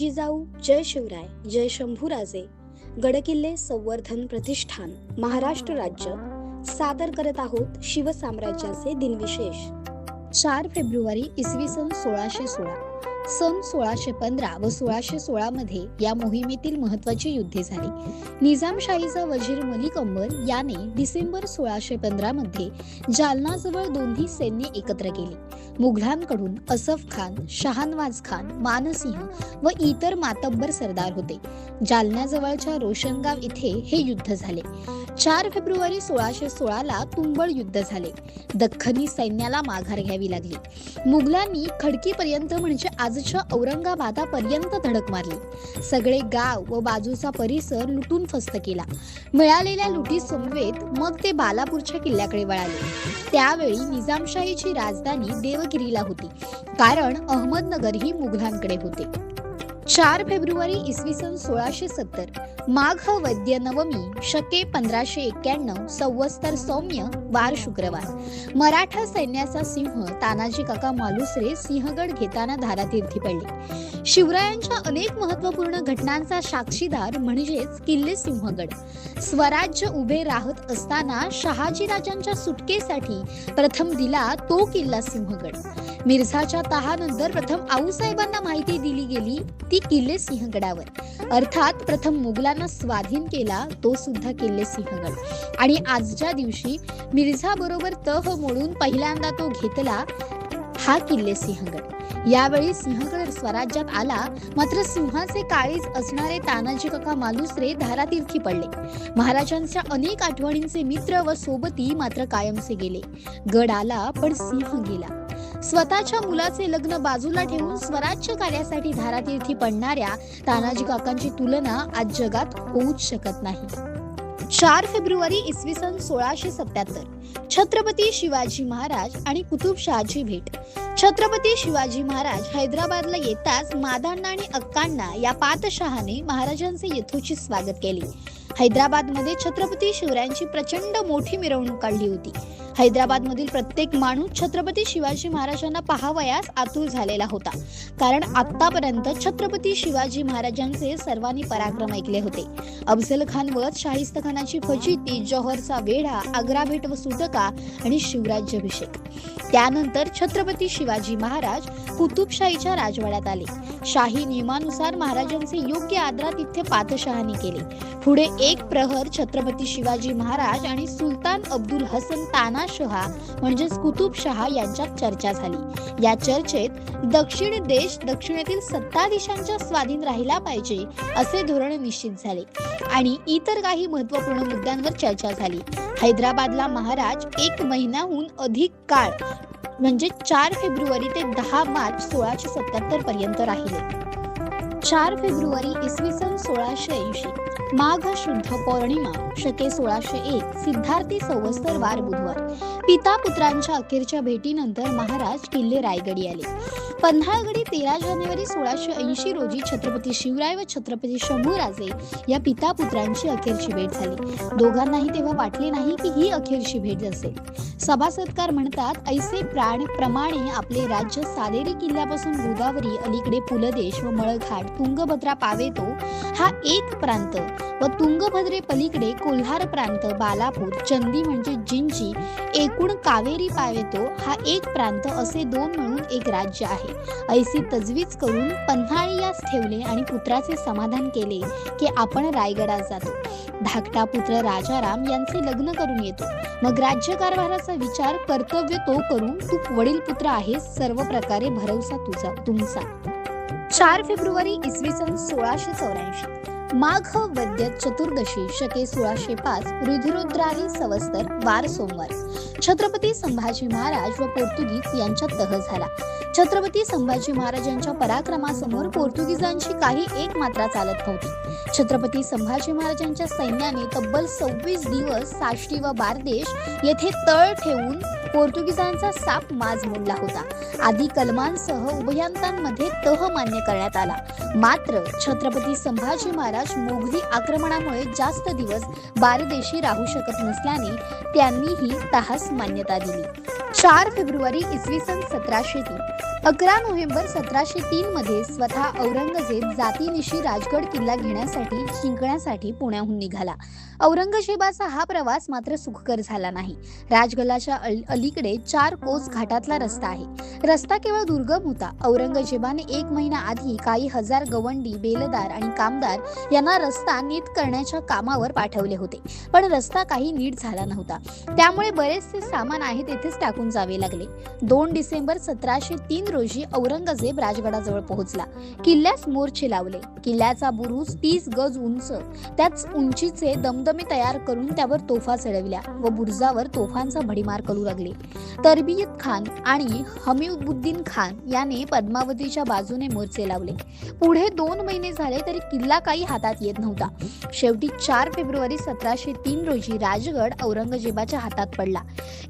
जिजाऊ जय शिवराय जय शंभूराजे गडकिल्ले संवर्धन प्रतिष्ठान महाराष्ट्र राज्य. सादर करत आहोत शिवसाम्राज्याचे दिनविशेष. चार फेब्रुवारी इसवी सन सोळाशे सोळा. सन सोळाशे पंधरा व सोळाशे सोळा मध्ये या मोहिमेतील महत्वाची युद्धे झाली. निजामशाहीचा वजीर मलिक अंबर याने डिसेंबर सोळाशे पंधरा मध्ये जालनाजवळ दोन्ही सैन्य एकत्र केले. मुघलांकडून असफ खान शहानवाज खान मानसिंह व इतर मातब्बर सरदार होते. जालन्याजवळच्या रोशनगाव इथे हे युद्ध झाले. चार फेब्रुवारी सोळाशे सोळाला तुंबळ युद्ध झाले. दख्खनी सैन्याला माघार घ्यावी लागली. मुघलांनी खडकीपर्यंत म्हणजे आज आजच्या औरंगाबादापर्यंत धडक मारली. सगळे गाव व बाजूचा परिसर लुटून फस्त केला. मिळालेल्या लुटी समवेत मग ते बालापूरच्या किल्ल्याकडे वळाले. त्यावेळी निजामशाहीची राजधानी देवगिरीला होती. कारण अहमदनगर ही मुघलांकडे होते. चार फेब्रुवारी इसवी सन सोळाशे सत्तर. माघ वैद्य नवमी शके पंधराशे एक्क्याण्णव संवस्तर सौम्य वार शुक्रवार. मराठा सैन्याचा सिंह तानाजी काका मालुसरे सिंहगड घेताना धारातीर्थी पडले. शिवरायांच्या अनेक महत्त्वपूर्ण घटनांचा साक्षीदार म्हणजेच किल्ले सिंहगड. स्वराज्य उभे राहत असताना शहाजीराजांच्या सुटकेसाठी प्रथम दिला तो किल्ला सिंहगड. मिर्झाच्या तहानंतर प्रथम आऊसाहेबांना माहिती दिली गेली ती किल्ले सिंहगडावर. अर्थात प्रथम मुघलांना स्वाधीन केला तो सुद्धा किल्ले सिंहगड. आणि आजच्या दिवशी मिर्झा बरोबर तह मोडून पहिल्यांदा तो घेतला हा किल्ले सिंहगड. यावेळी सिंहगड स्वराज्यात आला मात्र सिंहाचे काळीज असणारे तानाजी काका मालुसरे धारातीर्थी पडले. महाराजांच्या अनेक आठवणींचे मित्र व सोबती मात्र कायमचे गेले. गड आला पण सिंह गेला. स्वतःच्या मुलाचे लग्न बाजूला ठेवून स्वराज्य कार्यासाठी धारातीर्थी पडणाऱ्या तानाजी काकांची तुलना आज जगात होऊच शकत नाही. चार फेब्रुवारी इसवी सन सोळाशे सत्याहत्तर. छत्रपती शिवाजी महाराज आणि कुतुबशहाची भेट. छत्रपती शिवाजी महाराज हैदराबादला येताच मादांना आणि अक्कांना या पातशहाने महाराजांचे यथोचित स्वागत केले. हैदराबादमध्ये छत्रपती शिवरायांची प्रचंड मोठी मिरवणूक काढली होती. हैदराबाद मधील प्रत्येक माणूस छत्रपती शिवाजी महाराजांना पाहावयास आतुर झालेला होता. कारण आतापर्यंत छत्रपती शिवाजी महाराजांचे सर्वांनी पराक्रम ऐकले होते. अफजल खान वध शाहिस्त खानाची फजिती जौहरचा वेढा आग्रा भेट व सुटका आणि शिवराज्याभिषेक. त्यानंतर छत्रपती शिवाजी महाराज कुतुबशाहीच्या राजवाड्यात आले. शाही नियमानुसार महाराजांचे योग्य आदरातिथ्य पातशहानी केले. पुढे एक प्रहर छत्रपती शिवाजी महाराज आणि सुलतान अब्दुल हसन ताना शहा म्हणजेच कुतुबशहा यांच्यात चर्चा झाली. या चर्चेत दक्षिण देश दक्षिणेतील सत्ताधीशांच्या स्वाधीन राहिला पाहिजे असे धोरण निश्चित झाले. आणि इतर काही महत्त्वपूर्ण मुद्द्यांवर चर्चा झाली. हैदराबादला महाराज एक महिन्याहून अधिक काळ म्हणजे चार फेब्रुवारी ते दहा मार्च सोळाशे सत्याहत्तर पर्यंत राहिले. चार फेब्रुवारी इसवी सन सोळाशे ऐंशी. माघ शुद्ध पौर्णिमा शके सोळाशे एक सिद्धार्थी संवत्सर वार बुधवार. पिता पुत्रांच्या अखेरच्या भेटीनंतर महाराज किल्ले रायगडी आले. पन्हाळगडी तेरा जानेवारी सोळाशे ऐंशी रोजी छत्रपती शिवराय व छत्रपती शंभूराजे या पिता पुत्रांची अखेरची भेट झाली. दोघांनाही तेव्हा वाटले नाही की ही अखेरची भेट असेल. सभासदकार म्हणतात ऐसे प्राण प्रमाणे आपले राज्य सालेरी किल्ल्यापासून गोदावरी अलीकडे पुलदेश व मळघाट तुंगभद्रा पावेतो हा एक प्रांत व तुंगभद्रे पलीकडे कोल्हार प्रांत बालापूर चंदी म्हणजे जिंजी एकूण कावेरी पावेतो हा एक प्रांत असे दोन मिळून एक राज्य आहे. ऐसी तजवीज करून पन्हाळी यास ठेवले आणि पुत्राचे समाधान केले की आपण रायगडात जातो. धाकटा पुत्र राजाराम यांचे लग्न करून येतो. मग राज्यकारभाराचा विचार कर्तव्य तो करून तू वडील पुत्र आहेस सर्व प्रकारे भरवसा तुझा तुमचा. चार फेब्रुवारी इसवी सन सोळाशे चौऱ्याऐंशी. माघ वद्य चतुर्दशी शके सोळाशे पाच रुधिरोद्रावी सवस्तर वार सोमवार. छत्रपती संभाजी महाराज व पोर्तुगीज यांच्यात तह झाला. छत्रपती संभाजी महाराजांच्या पराक्रमासमोर पोर्तुगीजांची काही एक मात्रा चालत नव्हती. छत्रपती संभाजी महाराजांच्या सैन्याने तब्बल सव्वीस दिवस साष्टी व बारदेश येथे तळ ठेवून पोर्तुगीजांचा साप माज मोडला होता. आदी कलमांसह उभयांतांमध्ये तह मान्य करण्यात आला. मात्र छत्रपती संभाजी महाराज मोगली आक्रमणामुळे जास्त दिवस बारदेशी राहू शकत नसल्याने त्यांनीही तहास मान्यता दिली. चार फेब्रुवारी इसवी सन सतराशे तीन. अकरा नोव्हेंबर सतराशे तीन मध्ये स्वतः औरंगजेब जातीनिशी राजगड किल्ला घेण्यासाठी जिंकण्यासाठी पुण्याहून निघाला. औरंगजेबाचा हा प्रवास मात्र सुखकर झाला नाही. राजगडाच्या अलीकडे चार कोस घाटातला रस्ता आहे. रस्ता केवळ दुर्गम होता. औरंगजेबाने एक महिना आधी काही हजार गवंडी बेलदार आणि कामदार यांना रस्ता नीट करण्याच्या कामावर पाठवले होते. पण रस्ता काही नीट झाला नव्हता. त्यामुळे बरेचसे सामान आहे तेथेच टाकून जावे लागले. दोन डिसेंबर सतराशे तीन रोजी औरंगजेब राजगडाजवळ पोहोचला. किल्ल्यास मोर्चे लावले. किल्ल्याचा बुरुज तीस गज उंच. त्याच उंचीचे दमदमे तयार करून त्यावर तोफा चढविल्या व बुरुजावर तोफांचा भडीमार करू लागले. तरबियत खान आणि हमीबुद्दीन खान याने पद्मावतीच्या बाजूने मोर्चे लावले. पुढे दोन महिने झाले तरी किल्ला काही हातात येत नव्हता. शेवटी चार फेब्रुवारी सतराशे तीन रोजी राजगड औरंगजेबाच्या हातात पडला.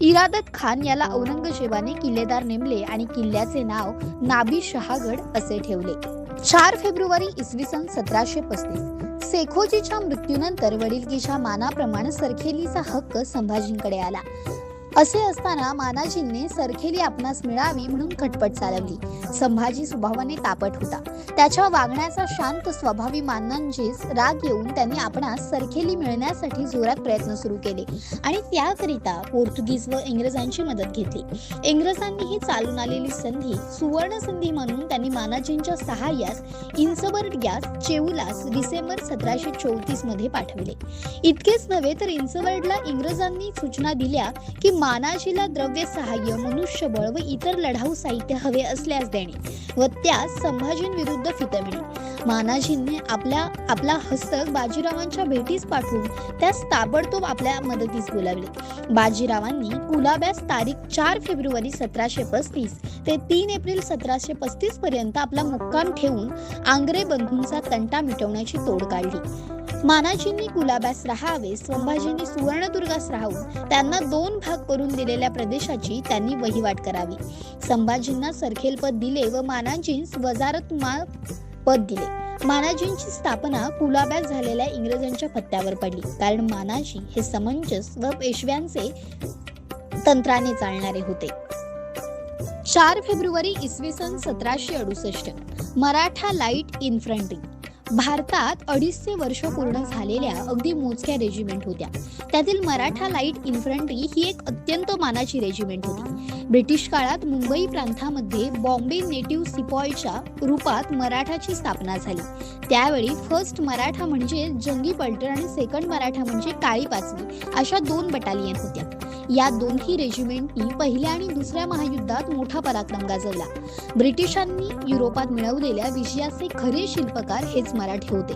इरादत खान याला औरंगजेबाने किल्लेदार नेमले आणि किल्ल्याचे नाव नाबी शहागड असे ठेवले. चार फेब्रुवारी इसवी सन सतराशे पस्तीस. सेखोजीच्या मृत्यूनंतर वडिलकीच्या मानाप्रमाणे सरखेलीचा हक्क संभाजींकडे आला. असे असताना मानाजींनी सरखेली आपणास मिळावी म्हणून खटपट चालवली. संभाजी स्वभावाने तापट होता. त्याच्या वागण्याचा शांत स्वभावी मानांजीस राग येऊन त्यांनी आपणास सरखेली मिळण्यासाठी जोरात प्रयत्न सुरू केले आणि त्याकरिता पोर्तुगीज व इंग्रजांची मदत घेतली. इंग्रजांनी ही चालून आलेली संधी सुवर्ण संधी म्हणून त्यांनी मानाजींच्या सहाय्यास इंचबर्ड यास चेऊलास डिसेंबर सतराशे चौतीसमध्ये पाठवले. इतकेच नव्हे तर इंचबर्डला इंग्रजांनी सूचना दिल्या की मा मानाजीला द्रव्य सहाय्य मनुष्यबळ व इतर लढाऊ साहित्य हवे असल्यास देणे व त्यास संभाजींविरुद्ध फितविणे. मानाजींनी आपल्या आपला हस्तक बाजीरावांच्या भेटीस पाठवून त्यास ताबडतोब आपल्या मदतीस बोलावले. बाजीरावांनी कुलाब्यास तारीख चार फेब्रुवारी सतराशे पस्तीस ते तीन एप्रिल सतराशे पस्तीस पर्यंत आपला मुक्काम ठेवून आंग्रे बंधूंचा तंटा मिटवण्याची तोड काढली. मानाजींनी कुलाब्यास राहावे संभाजींनी सुवर्णदुर्गास राहून त्यांना दोन भाग करून दिलेल्या प्रदेशाची त्यांनी वहिवाट करावी. संभाजींना सरखेल पद दिले व मानाजींस वजारत पद दिले. मानाजींची स्थापना कुलाब्यात झालेल्या इंग्रजांच्या पत्त्यावर पडली. कारण मानाजी हे समंजस व पेशव्यांचे तंत्राने चालणारे होते. चार फेब्रुवारी इसवी सन सतराशे अडुसष्ट. मराठा लाइट इन्फंट्री भारतात अडीचशे वर्ष पूर्ण झालेल्या अगदी मोजक्या रेजिमेंट होत्या. त्यातील मराठा लाइट इन्फंट्री ही एक अत्यंत मानाची रेजिमेंट होती. ब्रिटिश काळात मुंबई प्रांतामध्ये बॉम्बे नेटिव्ह सिपॉयच्या रूपात मराठाची स्थापना झाली. त्यावेळी फर्स्ट मराठा म्हणजे जंगी पलटण आणि सेकंड मराठा म्हणजे काळी पाचवी अशा दोन बटालियन होत्या. या दोन्ही रेजिमेंटनी पहिल्या आणि दुसऱ्या महायुद्धात मोठा पराक्रम गाजवला. ब्रिटिशांनी युरोपात मिळवलेल्या विजयाचे खरे शिल्पकार हेच मराठे होते.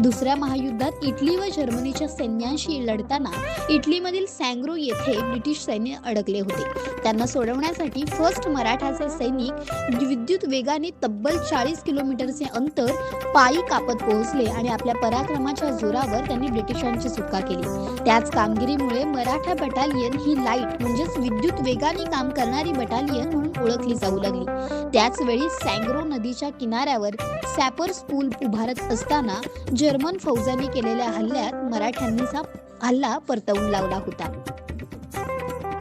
दुसऱ्या महायुद्धात इटली व जर्मनीच्या सैन्यांशी लढताना इटलीमधील सॅंग्रो येथे ब्रिटिश सैन्य अडकले होते. त्यांना सोडवण्यासाठी फर्स्ट मराठाचे सैनिक विद्युत वेगाने तब्बल चाळीस किलोमीटरचे अंतर पायी कापत पोहोचले आणि आपल्या पराक्रमाच्या जोरावर त्यांनी ब्रिटिशांची सुटका केली. त्याच कामगिरीमुळे मराठा बटालियन ही लाइट म्हणजेच विद्युत वेगाने काम करणारी बटालियन म्हणून ओळखली जाऊ लागली. त्याच वेळी सँग्रो नदीच्या किनाऱ्यावर सॅपर्स पूल उभारत असताना जर्मन फौजांनी केलेल्या हल्ल्यात मराठ्यांनीचा हल्ला परतवून लावला होता.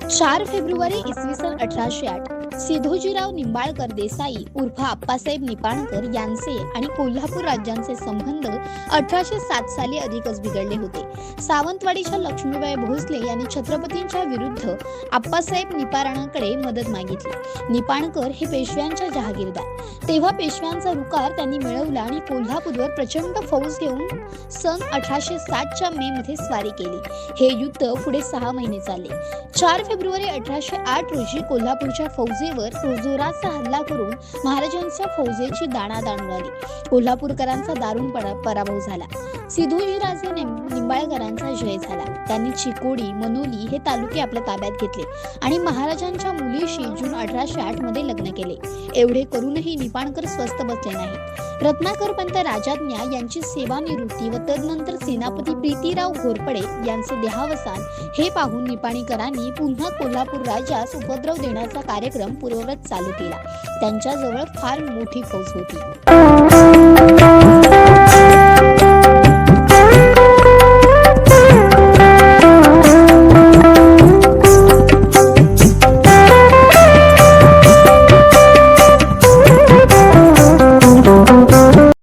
चार फेब्रुवारी इसवी सन अठराशे आठ सिधोजीराव निंबाळकर देसाई उर्फ आप्पासाहेब निपाणकर यांचे आणि कोल्हापूर राज्यांचे संबंध अठराशे सात साली अधिकच बिघडले होते. सावंतवाडीच्या लक्ष्मीबाई भोसले यांनी छत्रपतींच्या विरुद्ध आप्पासाहेब निपाणाकडे मदत मागितली. निपाणकर हे पेशव्यांच्या जहागीरदार. तेव्हा पेशव्यांचा रुकार त्यांनी मिळवला आणि कोल्हापूरवर प्रचंड फौज घेऊन सन अठराशे सातच्या मे मध्ये स्वारी केली. हे युद्ध पुढे सहा महिने चालले. चार फेब्रुवारी अठराशे आठ रोजी कोल्हापूरच्या फौजेवर जोराचा हल्ला करून महाराजांच्या फौजेची दाणादाण उडाली कोल्हापूरकरांचा दारुण पराभव झाला. सिधोजीराजे निंबाळकरांचा जय झाला. त्यांनी चिकोडी मनोली हे तालुके आपल्या ताब्यात घेतले आणि महाराजांच्या मुलीशी जून अठराशे आठमध्ये लग्न केले. एवढे करूनही निपाणकर स्वस्त बसले नाहीत. रत्नाकर पंत राजाज्ञा यांची सेवानिवृत्ती व तदनंतर सेनापती प्रीतीराव घोरपडे यांचे देहावसान हे पाहून निपाणीकरांनी पुन्हा कोल्हापूर राजास उपद्रव देण्याचा कार्यक्रम कार्यक्रम पूर्ववत चालू केला. त्यांच्याजवळ फार मोठी फौज होती.